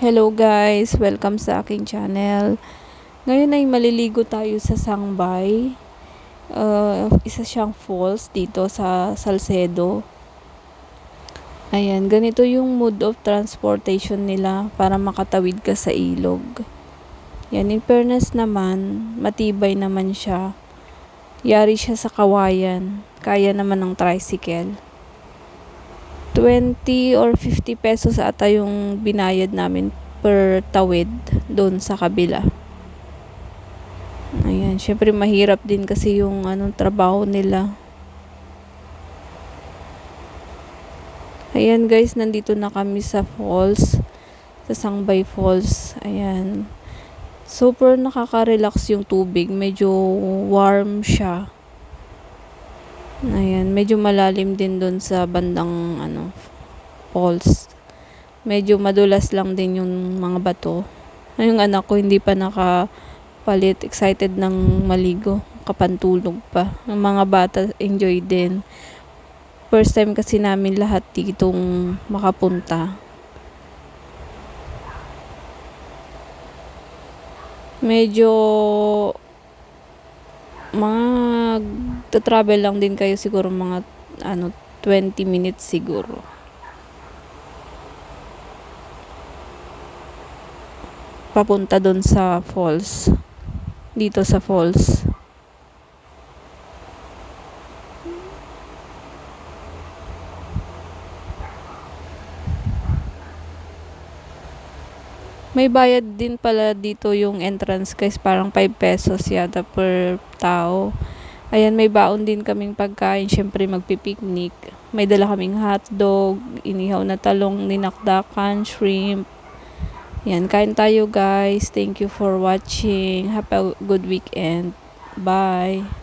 Hello guys, welcome sa aking channel. Ngayon ay maliligo tayo sa Sangbay. Uh, isa siyang falls dito sa Salcedo. Ayan, ganito yung mode of transportation nila para makatawid ka sa ilog. Yan, in fairness naman, matibay naman siya. Yari siya sa kawayan. Kaya naman ng tricycle. 20 or 50 pesos ata yung binayad namin per tawid doon sa kabila. Ayan, syempre mahirap din kasi yung anong trabaho nila. Ayan guys, nandito na kami sa falls. Sa Sangbay Falls. Ayan. Super nakaka-relax yung tubig. Medyo warm siya. Ayan, medyo malalim din doon sa bandang ano, falls. Medyo madulas lang din yung mga bato. Yung anak ko hindi pa nakapalit, excited ng maligo, kapantulog pa. Yung mga bata enjoy din. First time kasi namin lahat ditong makapunta. Medyo mag travel lang din kayo siguro mga ano 20 minutes siguro. Papunta doon sa falls. Dito sa falls. May bayad din pala dito yung entrance guys, parang 5 pesos yata per tao. Ayan, may baon din kaming pagkain, syempre magpipiknik. May dala kaming hotdog, inihaw na talong, ninakdakan, shrimp. Yan, kain tayo guys. Thank you for watching. Have a good weekend. Bye.